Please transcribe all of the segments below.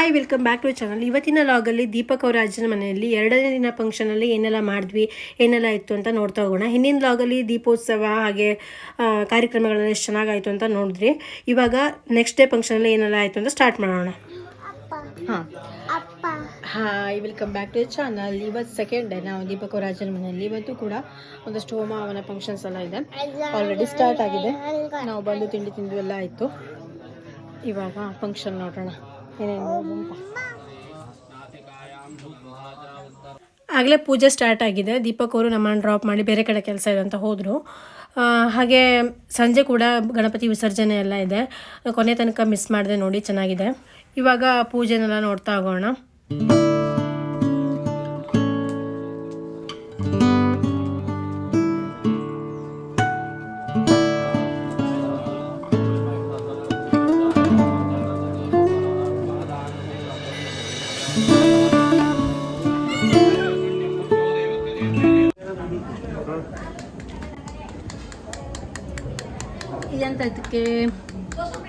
Hi welcome back to channel ಇವತ್ತಿನ ಲಾಗಲ್ಲಿ ದೀಪಕ್ ಅವರ ಅಜ್ಜನ ಮನೆಯಲ್ಲಿ ಎರಡನೇ ದಿನ ಫಂಕ್ಷನಲ್ಲಿ ಏನೆಲ್ಲ ಮಾಡಿದ್ವಿ ಏನೆಲ್ಲ ಇತ್ತು ಅಂತ ನೋಡ್ತಾ ಹೋಗೋಣ. ಹಿಂದಿನ ಲಾಗಲ್ಲಿ ದೀಪೋತ್ಸವ ಹಾಗೆ ಕಾರ್ಯಕ್ರಮಗಳೆಲ್ಲ ಎಷ್ಟು ಚೆನ್ನಾಗಾಯಿತು ಅಂತ ನೋಡಿದ್ರಿ ಇವಾಗ ನೆಕ್ಸ್ಟ್ ಡೇ ಫಂಕ್ಷನಲ್ಲಿ ಏನೆಲ್ಲ ಆಯಿತು ಅಂತ ಸ್ಟಾರ್ಟ್ ಮಾಡೋಣ. ಹಾಂ. Hi welcome back to channel ಇವತ್ತು ಸೆಕೆಂಡ್ ಡೇ ನಾವು ದೀಪಕ್ ಅವರ ಅಜ್ಜನ ಮನೆಯಲ್ಲಿ. ಇವತ್ತು ಕೂಡ ಒಂದಷ್ಟು ಹೋಮ ಅವನ ಫಂಕ್ಷನ್ಸ್ ಎಲ್ಲ ಇದೆ. ಆಲ್ರೆಡಿ ಸ್ಟಾರ್ಟ್ ಆಗಿದೆ. ನಾವು ಬಂದು ತಿಂಡಿ ತಿಂದು ಎಲ್ಲ ಆಯಿತು. ಇವಾಗ ಫಂಕ್ಷನ್ ನೋಡೋಣ. ಆಗಲೇ ಪೂಜೆ ಸ್ಟಾರ್ಟ್ ಆಗಿದೆ. ದೀಪಕ್ ಅವರು ನಮ್ಮನ್ನು ಡ್ರಾಪ್ ಮಾಡಿ ಬೇರೆ ಕಡೆ ಕೆಲಸ ಇದೆ ಅಂತ ಹೋದರು. ಹಾಗೆ ಸಂಜೆ ಕೂಡ ಗಣಪತಿ ವಿಸರ್ಜನೆ ಎಲ್ಲ ಇದೆ. ಕೊನೆ ತನಕ ಮಿಸ್ ಮಾಡಿದೆ ನೋಡಿ ಚೆನ್ನಾಗಿದೆ. ಇವಾಗ ಪೂಜೆನೆಲ್ಲ ನೋಡ್ತಾ ಹೋಗೋಣ.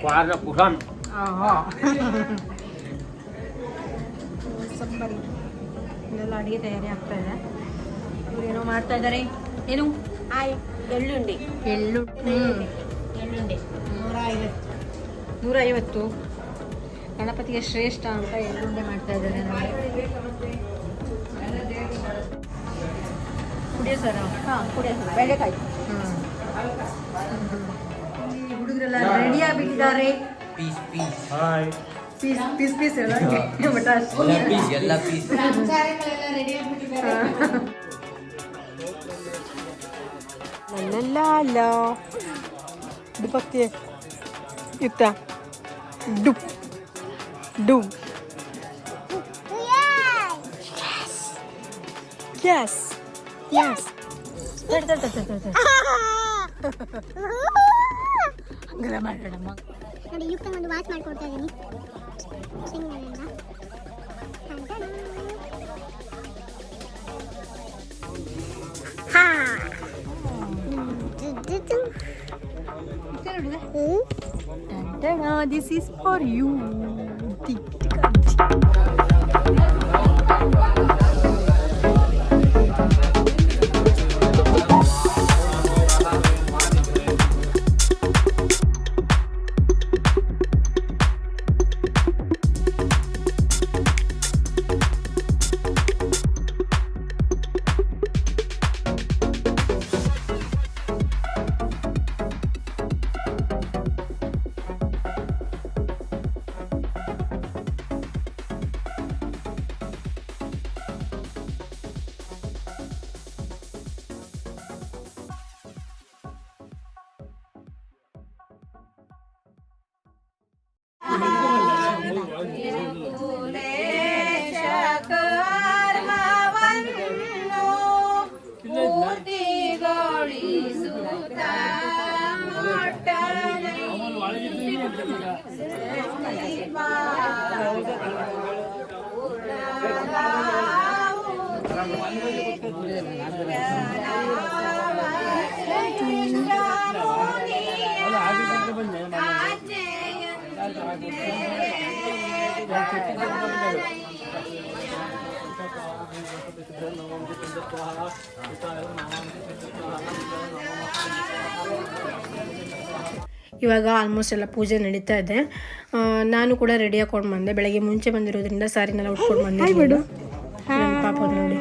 Kuadra pusan. ಸಬ್ಬರಿ. ಇದೆಲ್ಲ ಅಡುಗೆ ತಯಾರಿ ಆಗ್ತಾ ಇದೆ. ಏನೋ ಮಾಡ್ತಾ ಇದ್ದಾರೆ ಏನು? ಆಯ್ ಎಳ್ಳುಂಡೆ. ಎಳ್ಳು ಎಳ್ಳುಂಡೆ ಎಳ್ಳುಂಡಿ. ನೂರ ಐವತ್ತು ಗಣಪತಿಗೆ ಶ್ರೇಷ್ಠ ಅಂತ ಎಳ್ಳುಂಡೆ ಮಾಡ್ತಾ ಇದ್ದಾರೆ ನೋಡಿ. ಕುಡಿಯೋ ಹಾ ಹಾಂ ಸರ್. ಬೆಳೆಕಾಯಿ ಇಲ್ಲಿ ಹುಡುಗರೆಲ್ಲ ready ಆಗಿಬಿಟ್ಟಿದ್ದಾರೆ Peace, peace. Hi. Peace peace peace ಎಲ್ಲ ಬಟ್ ಅಷ್ಟು Yalla peace, yalla peace. ಲಲ್ಲ ದುಪಕ್ಕೆ ಇತ್ತ ಡು ಡು ಯಸ್ ಯಸ್ ಹಂಗೆಲ್ಲ ಮಾಡೋಣಮ್ಮ ನೋಡಿ ಯುಕ್ತ ಒಂದು ವಾಚ್ ಮಾಡ್ಕೊಡ್ತಾ ಇದ್ದೀನಿ ಸಿಂಗಲಿಂದ ಹಾ ದಿಸ್ ಈಸ್ ಫಾರ್ ಇವಾಗ ಆಲ್ಮೋಸ್ಟ್ ಎಲ್ಲ ಪೂಜೆ ನಡೀತಾ ಇದೆ. ನಾನು ಕೂಡ ರೆಡಿ ಹಾಕೊಂಡು ಬಂದೆ. ಬೆಳಗ್ಗೆ ಮುಂಚೆ ಬಂದಿರೋದ್ರಿಂದ ಸಾರಿನೆಲ್ಲ ಉಟ್ಕೊಂಡು ಬಂದೆ ಪಾಪ ನೋಡಿ.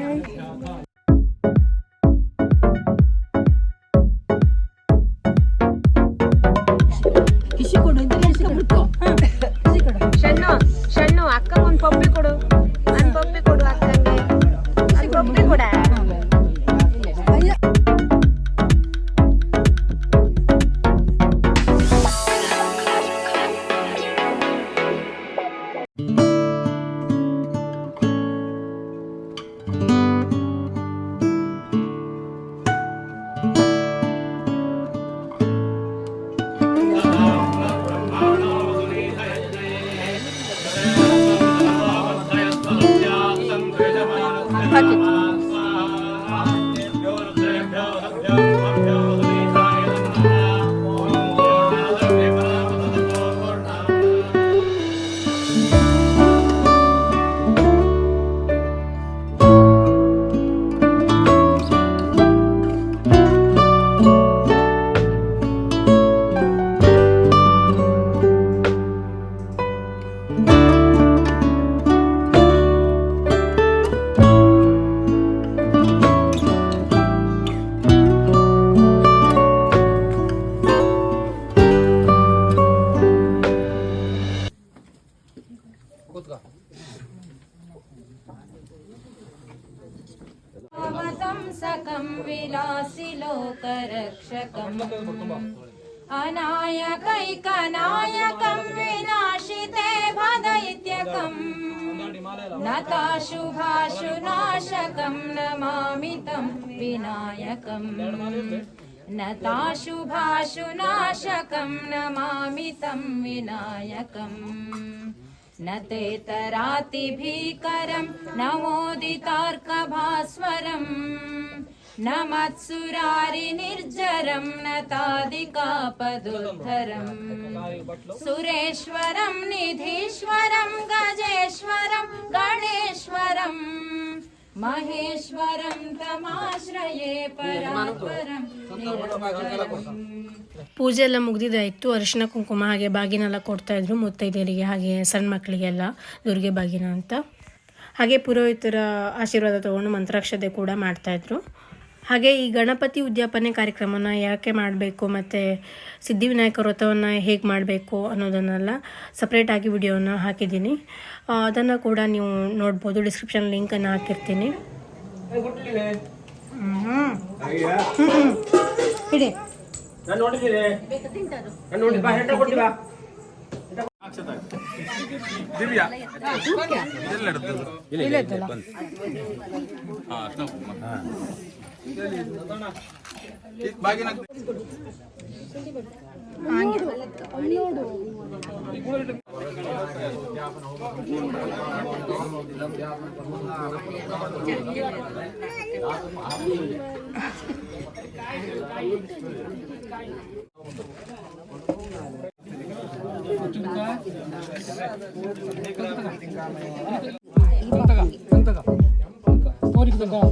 सकं विलासिलोकरक्षकम् अनायकैकनायकं विनाशिते भदैत्यकम् नताशुभाशुनाशकं नमामि तं विनायकम्। नताशुभाशुनाशकं नमामि तं विनायकम्। न ते तरातिभीकरं न मोदितार्कभास्वरम् न मत्सुरारिनिर्जरं न तादिकापदुद्धरम् सुरेश्वरं निधीश्वरं गजेश्वरं गणेश्वरम् ಪೂಜೆ ಎಲ್ಲ ಮುಗಿದಿದ್ದಾಯಿತು. ಅರಿಶಿನ ಕುಂಕುಮ ಹಾಗೆ ಬಾಗಿನೆಲ್ಲ ಕೊಡ್ತಾಯಿದ್ರು ಮುತ್ತೈದೆಯರಿಗೆ ಹಾಗೆ ಸಣ್ಣ ಮಕ್ಕಳಿಗೆಲ್ಲ ದುರ್ಗೆ ಬಾಗಿನ ಅಂತ. ಹಾಗೆ ಪುರೋಹಿತರ ಆಶೀರ್ವಾದ ತಗೊಂಡು ಮಂತ್ರಾಕ್ಷತೆ ಕೂಡ ಮಾಡ್ತಾ ಇದ್ರು. ಹಾಗೆ ಈ ಗಣಪತಿ ಉದ್ಯಾಪನೆ ಕಾರ್ಯಕ್ರಮನ ಯಾಕೆ ಮಾಡಬೇಕು ಮತ್ತು ಸಿದ್ಧಿವಿನಾಯಕ ವ್ರತವನ್ನು ಹೇಗೆ ಮಾಡಬೇಕು ಅನ್ನೋದನ್ನೆಲ್ಲ ಸಪ್ರೇಟಾಗಿ ವಿಡಿಯೋನ ಹಾಕಿದ್ದೀನಿ. ಅದನ್ನು ಕೂಡ ನೀವು ನೋಡ್ಬೋದು. ಡಿಸ್ಕ್ರಿಪ್ಷನ್ ಲಿಂಕನ್ನು ಹಾಕಿರ್ತೀನಿ. ಇಡಿ. ನಾನು ನೋಡಿದ್ದೀನಿ ನಾನು ನೋಡಿ ಬಾ ಹೆಂಡ ಕೊಡ್ತೀವಿ ಬಾ. ದಿವ್ಯಾ? ಎಲ್ಲೆಡುತ್ತದು ಹಾ ಅರ್ಶಿನ ಕುಂಕುಮ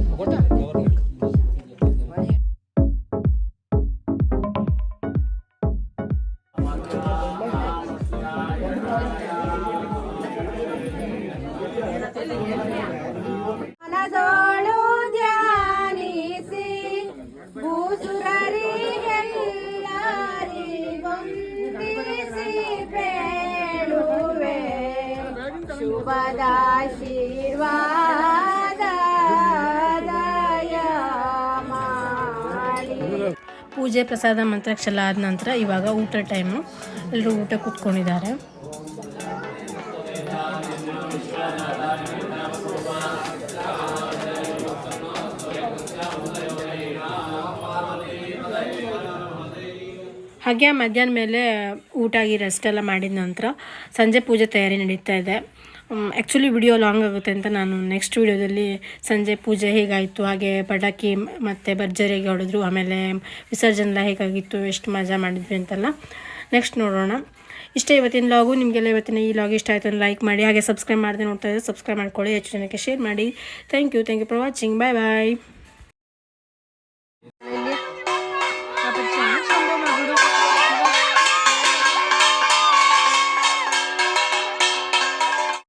ಈ ಪೂಜೆ ಪ್ರಸಾದ ಮಂತ್ರಕ್ಷಲ ಆದ ನಂತರ ಇವಾಗ ಊಟ ಟೈಮು ಎಲ್ಲರೂ ಊಟ ಕೂತ್ಕೊಂಡಿದ್ದಾರೆ. ಹಾಗೆ ಮಧ್ಯಾಹ್ನ ಮೇಲೆ ಊಟ ಆಗಿ ರೆಸ್ಟ್ ಎಲ್ಲ ಮಾಡಿದ ನಂತರ ಸಂಜೆ ಪೂಜೆ ತಯಾರಿ ನಡೀತಾ ಇದೆ. ಆ್ಯಕ್ಚುಲಿ ವಿಡಿಯೋ ಲಾಂಗ್ ಆಗುತ್ತೆ ಅಂತ ನಾನು ನೆಕ್ಸ್ಟ್ ವಿಡಿಯೋದಲ್ಲಿ ಸಂಜೆ ಪೂಜೆ ಹೇಗಾಯಿತು, ಹಾಗೆ ಪಟಾಕಿ ಮತ್ತು ಭರ್ಜರಿ ಹೇಗೆ ಹೊಡೆದ್ರು, ಆಮೇಲೆ ವಿಸರ್ಜನೆ ಎಲ್ಲ ಹೇಗಾಗಿತ್ತು, ಎಷ್ಟು ಮಜಾ ಮಾಡಿದ್ವಿ ಅಂತೆಲ್ಲ. ನೆಕ್ಸ್ಟ್ ನೋಡೋಣ. ಇಷ್ಟೇ ಇವತ್ತಿನ ಲಾಗು ನಿಮಗೆಲ್ಲ ಇವತ್ತಿನ ಈ ಲಾಗ್ ಇಷ್ಟ ಆಯಿತು ಲೈಕ್ ಮಾಡಿ, ಹಾಗೆ ಸಬ್ಸ್ಕ್ರೈಬ್ ಮಾಡದೆ ನೋಡ್ತಾ ಇದ್ದರೆ ಸಬ್ಸ್ಕ್ರೈಬ್ ಮಾಡ್ಕೊಳ್ಳಿ, ಹೆಚ್ಚು ಜನಕ್ಕೆ ಶೇರ್ ಮಾಡಿ. Thank you thank you for watching bye bye